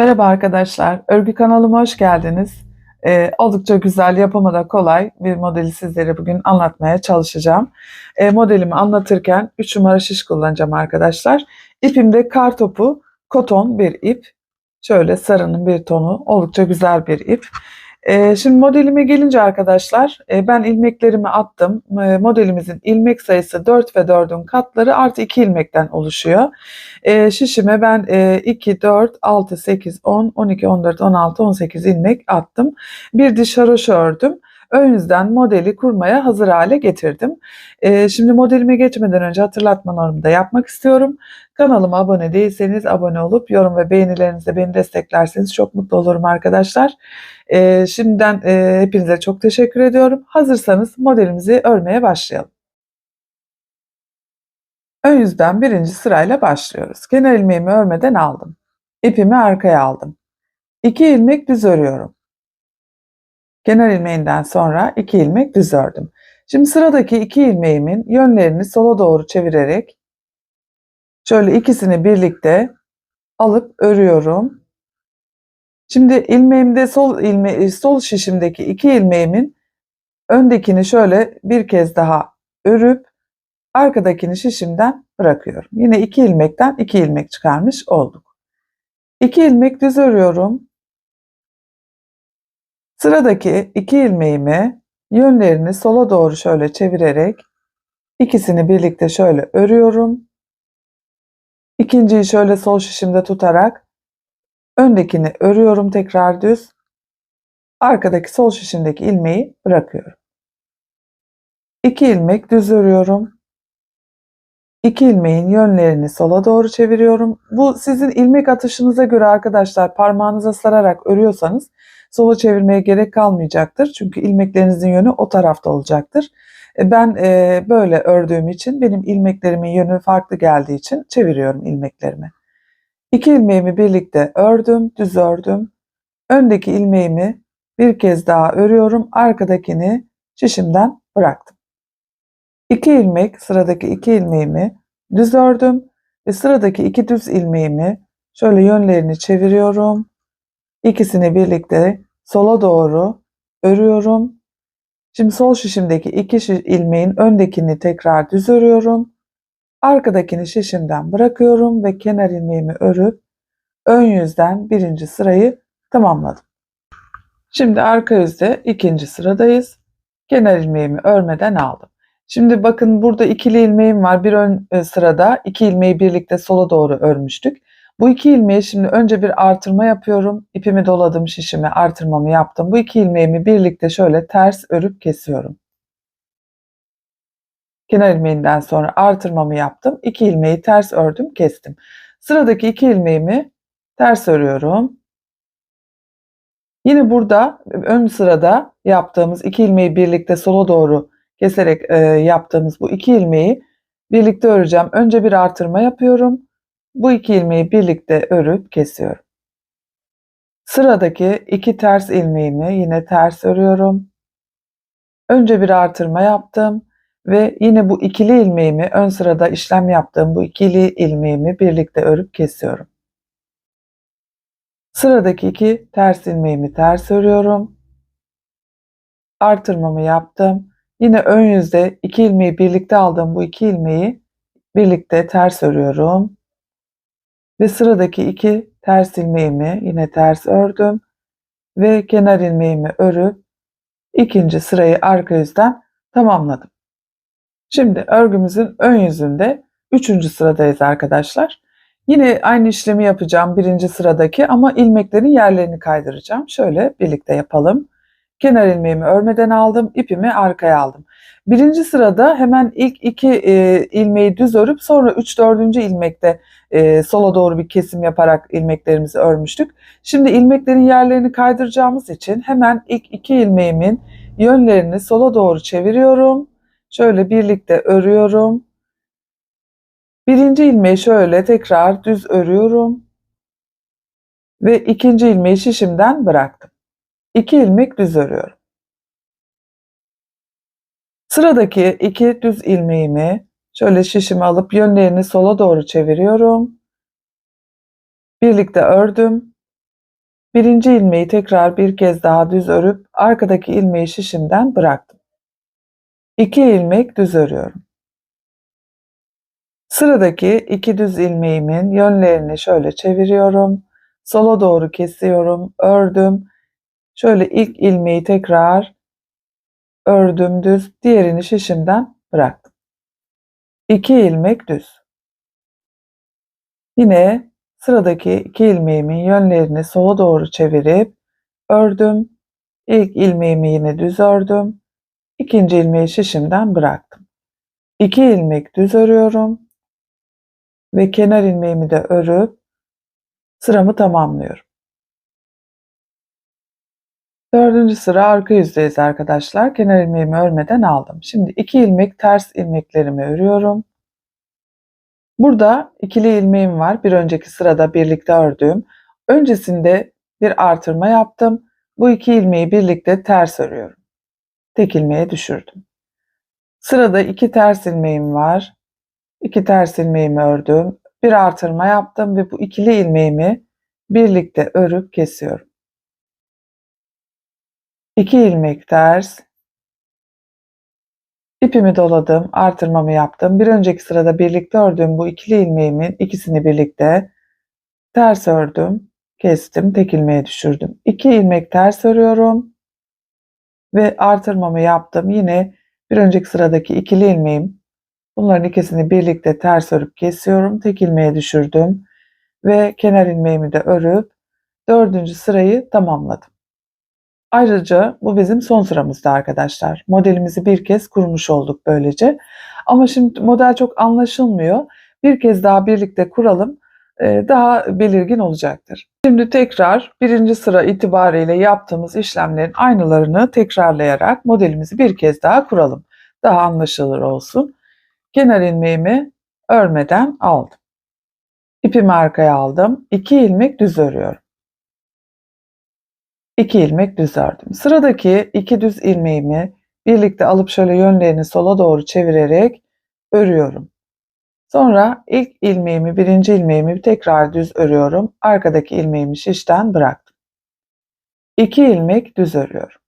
Merhaba arkadaşlar, örgü kanalıma hoş geldiniz. Ee, oldukça güzel, yapımı da kolay bir modeli sizlere bugün anlatmaya çalışacağım. Ee, modelimi anlatırken 3 numara şiş kullanacağım arkadaşlar. İpimde kar topu, koton bir ip. Şöyle sarının bir tonu, oldukça güzel bir ip. Ee, şimdi modelime gelince arkadaşlar, e, ben ilmeklerimi attım. E, modelimizin ilmek sayısı 4 ve 4'ün katları artı 2 ilmekten oluşuyor. E, şişime ben e, 2, 4, 6, 8, 10, 12, 14, 16, 18 ilmek attım. Bir diş haroşa ördüm. Ön yüzden modeli kurmaya hazır hale getirdim. E, şimdi modelime geçmeden önce hatırlatma normunda yapmak istiyorum. Kanalıma abone değilseniz abone olup yorum ve beğenilerinizle beni desteklerseniz çok mutlu olurum arkadaşlar. E, şimdiden e, hepinize çok teşekkür ediyorum. Hazırsanız modelimizi örmeye başlayalım. Ön yüzden birinci sırayla başlıyoruz. Kenar ilmeğimi örmeden aldım. İpimi arkaya aldım. 2 ilmek düz örüyorum. Kenar ilmeğinden sonra 2 ilmek düz ördüm. Şimdi sıradaki 2 ilmeğimin yönlerini sola doğru çevirerek şöyle ikisini birlikte alıp örüyorum. Şimdi ilmeğimde sol ilme sol şişimdeki 2 ilmeğimin öndekini şöyle bir kez daha örüp arkadakini şişimden bırakıyorum. Yine 2 ilmekten 2 ilmek çıkarmış olduk. 2 ilmek düz örüyorum. Sıradaki 2 ilmeğimi yönlerini sola doğru şöyle çevirerek ikisini birlikte şöyle örüyorum. İkinciyi şöyle sol şişimde tutarak öndekini örüyorum tekrar düz. Arkadaki sol şişimdeki ilmeği bırakıyorum. 2 ilmek düz örüyorum. 2 ilmeğin yönlerini sola doğru çeviriyorum. Bu sizin ilmek atışınıza göre arkadaşlar parmağınıza sararak örüyorsanız sola çevirmeye gerek kalmayacaktır. Çünkü ilmeklerinizin yönü o tarafta olacaktır. E, ben e, böyle ördüğüm için benim ilmeklerimin yönü farklı geldiği için çeviriyorum ilmeklerimi. İki ilmeğimi birlikte ördüm, düz ördüm. Öndeki ilmeğimi bir kez daha örüyorum. Arkadakini şişimden bıraktım. 2 ilmek sıradaki 2 ilmeğimi düz ördüm ve sıradaki 2 düz ilmeğimi şöyle yönlerini çeviriyorum. İkisini birlikte sola doğru örüyorum. Şimdi sol şişimdeki 2 ilmeğin öndekini tekrar düz örüyorum. Arkadakini şişimden bırakıyorum ve kenar ilmeğimi örüp ön yüzden birinci sırayı tamamladım. Şimdi arka yüzde ikinci sıradayız. Kenar ilmeğimi örmeden aldım. Şimdi bakın burada ikili ilmeğim var. Bir ön e, sırada iki ilmeği birlikte sola doğru örmüştük. Bu iki ilmeği şimdi önce bir artırma yapıyorum. İpimi doladım şişime artırmamı yaptım. Bu iki ilmeğimi birlikte şöyle ters örüp kesiyorum. Kenar ilmeğinden sonra artırmamı yaptım. İki ilmeği ters ördüm kestim. Sıradaki iki ilmeğimi ters örüyorum. Yine burada ön sırada yaptığımız iki ilmeği birlikte sola doğru keserek e, yaptığımız bu iki ilmeği birlikte öreceğim. Önce bir artırma yapıyorum. Bu iki ilmeği birlikte örüp kesiyorum. Sıradaki iki ters ilmeğimi yine ters örüyorum. Önce bir artırma yaptım ve yine bu ikili ilmeğimi ön sırada işlem yaptığım bu ikili ilmeğimi birlikte örüp kesiyorum. Sıradaki iki ters ilmeğimi ters örüyorum. Artırmamı yaptım. Yine ön yüzde iki ilmeği birlikte aldığım bu iki ilmeği birlikte ters örüyorum. Ve sıradaki iki ters ilmeğimi yine ters ördüm. Ve kenar ilmeğimi örüp ikinci sırayı arka yüzden tamamladım. Şimdi örgümüzün ön yüzünde üçüncü sıradayız arkadaşlar. Yine aynı işlemi yapacağım birinci sıradaki ama ilmeklerin yerlerini kaydıracağım. Şöyle birlikte yapalım. Kenar ilmeğimi örmeden aldım, ipimi arkaya aldım. Birinci sırada hemen ilk iki e, ilmeği düz örüp sonra üç dördüncü ilmekte e, sola doğru bir kesim yaparak ilmeklerimizi örmüştük. Şimdi ilmeklerin yerlerini kaydıracağımız için hemen ilk iki ilmeğimin yönlerini sola doğru çeviriyorum. Şöyle birlikte örüyorum. Birinci ilmeği şöyle tekrar düz örüyorum. Ve ikinci ilmeği şişimden bıraktım. 2 ilmek düz örüyorum. Sıradaki iki düz ilmeğimi şöyle şişimi alıp yönlerini sola doğru çeviriyorum. Birlikte ördüm. Birinci ilmeği tekrar bir kez daha düz örüp arkadaki ilmeği şişimden bıraktım. 2 ilmek düz örüyorum. Sıradaki iki düz ilmeğimin yönlerini şöyle çeviriyorum. Sola doğru kesiyorum, ördüm. Şöyle ilk ilmeği tekrar ördüm düz, diğerini şişimden bıraktım. 2 ilmek düz. Yine sıradaki iki ilmeğimin yönlerini sola doğru çevirip ördüm. İlk ilmeğimi yine düz ördüm. İkinci ilmeği şişimden bıraktım. 2 ilmek düz örüyorum ve kenar ilmeğimi de örüp sıramı tamamlıyorum. Dördüncü sıra arka yüzdeyiz arkadaşlar. Kenar ilmeğimi örmeden aldım. Şimdi iki ilmek ters ilmeklerimi örüyorum. Burada ikili ilmeğim var. Bir önceki sırada birlikte ördüğüm. Öncesinde bir artırma yaptım. Bu iki ilmeği birlikte ters örüyorum. Tek ilmeğe düşürdüm. Sırada iki ters ilmeğim var. İki ters ilmeğimi ördüm. Bir artırma yaptım ve bu ikili ilmeğimi birlikte örüp kesiyorum. 2 ilmek ters. İpimi doladım, artırmamı yaptım. Bir önceki sırada birlikte ördüğüm bu ikili ilmeğimin ikisini birlikte ters ördüm, kestim, tek ilmeğe düşürdüm. 2 ilmek ters örüyorum ve artırmamı yaptım. Yine bir önceki sıradaki ikili ilmeğim. Bunların ikisini birlikte ters örüp kesiyorum. Tek ilmeğe düşürdüm ve kenar ilmeğimi de örüp dördüncü sırayı tamamladım. Ayrıca bu bizim son sıramızda arkadaşlar. Modelimizi bir kez kurmuş olduk böylece. Ama şimdi model çok anlaşılmıyor. Bir kez daha birlikte kuralım. E, daha belirgin olacaktır. Şimdi tekrar birinci sıra itibariyle yaptığımız işlemlerin aynılarını tekrarlayarak modelimizi bir kez daha kuralım. Daha anlaşılır olsun. Kenar ilmeğimi örmeden aldım. İpimi arkaya aldım. 2 ilmek düz örüyorum. 2 ilmek düz ördüm. Sıradaki iki düz ilmeğimi birlikte alıp şöyle yönlerini sola doğru çevirerek örüyorum. Sonra ilk ilmeğimi, birinci ilmeğimi tekrar düz örüyorum. Arkadaki ilmeğimi şişten bıraktım. 2 ilmek düz örüyorum.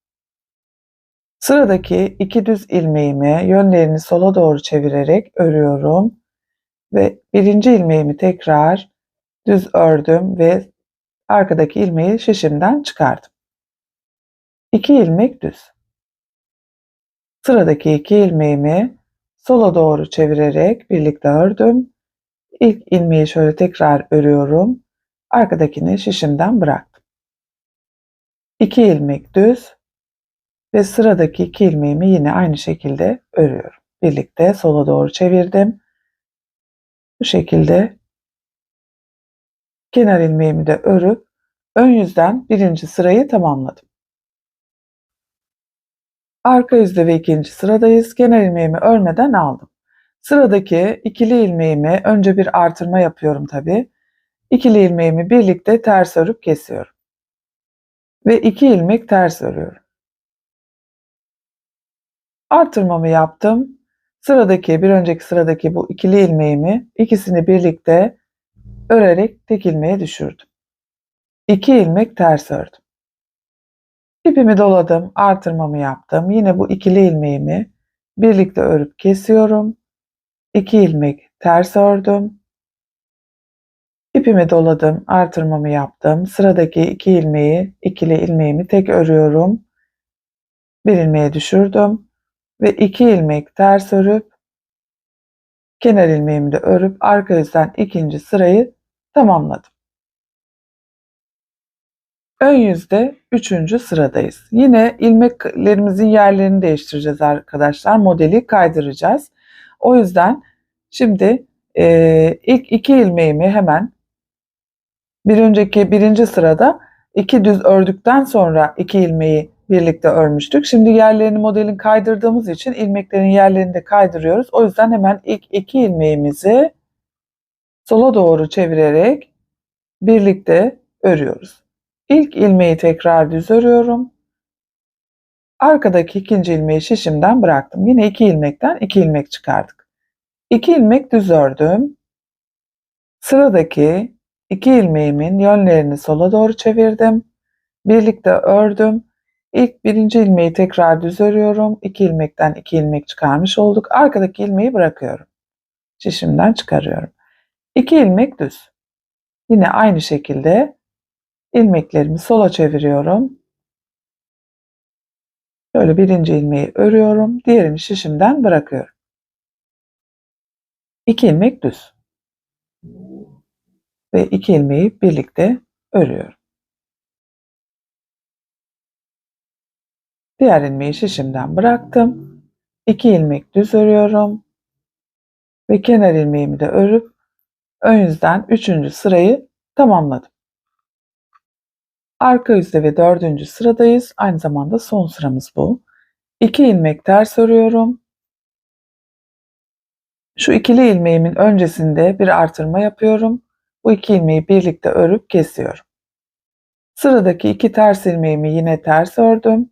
Sıradaki iki düz ilmeğimi yönlerini sola doğru çevirerek örüyorum ve birinci ilmeğimi tekrar düz ördüm ve arkadaki ilmeği şişimden çıkardım. 2 ilmek düz. Sıradaki iki ilmeğimi sola doğru çevirerek birlikte ördüm. İlk ilmeği şöyle tekrar örüyorum. Arkadakini şişimden bıraktım. 2 ilmek düz ve sıradaki iki ilmeğimi yine aynı şekilde örüyorum. Birlikte sola doğru çevirdim. Bu şekilde kenar ilmeğimi de örüp ön yüzden birinci sırayı tamamladım. Arka yüzde ve ikinci sıradayız. Kenar ilmeğimi örmeden aldım. Sıradaki ikili ilmeğimi önce bir artırma yapıyorum tabi. İkili ilmeğimi birlikte ters örüp kesiyorum. Ve iki ilmek ters örüyorum. Artırmamı yaptım. Sıradaki bir önceki sıradaki bu ikili ilmeğimi ikisini birlikte örerek tek ilmeğe düşürdüm. İki ilmek ters ördüm. İpimi doladım, artırmamı yaptım. Yine bu ikili ilmeğimi birlikte örüp kesiyorum. 2 ilmek ters ördüm. İpimi doladım, artırmamı yaptım. Sıradaki iki ilmeği, ikili ilmeğimi tek örüyorum. Bir ilmeğe düşürdüm ve iki ilmek ters örüp kenar ilmeğimi de örüp arka yüzden ikinci sırayı tamamladım. Ön yüzde üçüncü sıradayız. Yine ilmeklerimizin yerlerini değiştireceğiz arkadaşlar. Modeli kaydıracağız. O yüzden şimdi e, ilk iki ilmeğimi hemen bir önceki birinci sırada iki düz ördükten sonra iki ilmeği birlikte örmüştük. Şimdi yerlerini modelin kaydırdığımız için ilmeklerin yerlerini de kaydırıyoruz. O yüzden hemen ilk iki ilmeğimizi sola doğru çevirerek birlikte örüyoruz. İlk ilmeği tekrar düz örüyorum. Arkadaki ikinci ilmeği şişimden bıraktım. Yine iki ilmekten iki ilmek çıkardık. İki ilmek düz ördüm. Sıradaki iki ilmeğimin yönlerini sola doğru çevirdim. birlikte ördüm. İlk birinci ilmeği tekrar düz örüyorum. İki ilmekten iki ilmek çıkarmış olduk. Arkadaki ilmeği bırakıyorum. Şişimden çıkarıyorum. İki ilmek düz. Yine aynı şekilde ilmeklerimi sola çeviriyorum. Şöyle birinci ilmeği örüyorum. Diğerini şişimden bırakıyorum. İki ilmek düz. Ve iki ilmeği birlikte örüyorum. Diğer ilmeği şişimden bıraktım. İki ilmek düz örüyorum. Ve kenar ilmeğimi de örüp ön yüzden üçüncü sırayı tamamladım. Arka yüzde ve dördüncü sıradayız. Aynı zamanda son sıramız bu. İki ilmek ters örüyorum. Şu ikili ilmeğimin öncesinde bir artırma yapıyorum. Bu iki ilmeği birlikte örüp kesiyorum. Sıradaki iki ters ilmeğimi yine ters ördüm.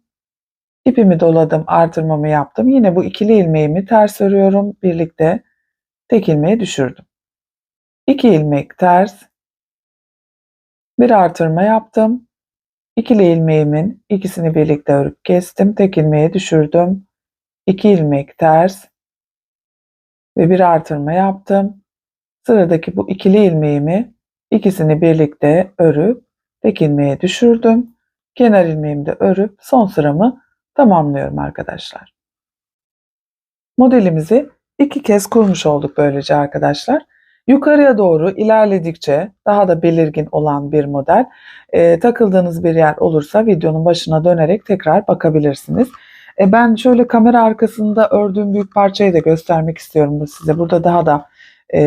İpimi doladım, artırmamı yaptım. Yine bu ikili ilmeğimi ters örüyorum. Birlikte tek ilmeğe düşürdüm. İki ilmek ters. Bir artırma yaptım. İkili ilmeğimin ikisini birlikte örüp kestim. Tek ilmeğe düşürdüm. İki ilmek ters. Ve bir artırma yaptım. Sıradaki bu ikili ilmeğimi ikisini birlikte örüp tek ilmeğe düşürdüm. Kenar ilmeğimi de örüp son sıramı tamamlıyorum arkadaşlar. Modelimizi iki kez kurmuş olduk böylece arkadaşlar. Yukarıya doğru ilerledikçe daha da belirgin olan bir model. E, takıldığınız bir yer olursa videonun başına dönerek tekrar bakabilirsiniz. E, ben şöyle kamera arkasında ördüğüm büyük parçayı da göstermek istiyorum size. Burada daha da e,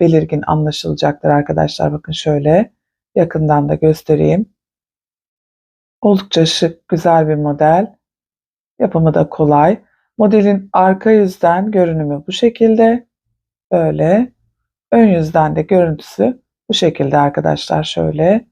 belirgin anlaşılacaktır arkadaşlar. Bakın şöyle yakından da göstereyim. Oldukça şık, güzel bir model. Yapımı da kolay. Modelin arka yüzden görünümü bu şekilde. Böyle. Ön yüzden de görüntüsü bu şekilde arkadaşlar şöyle.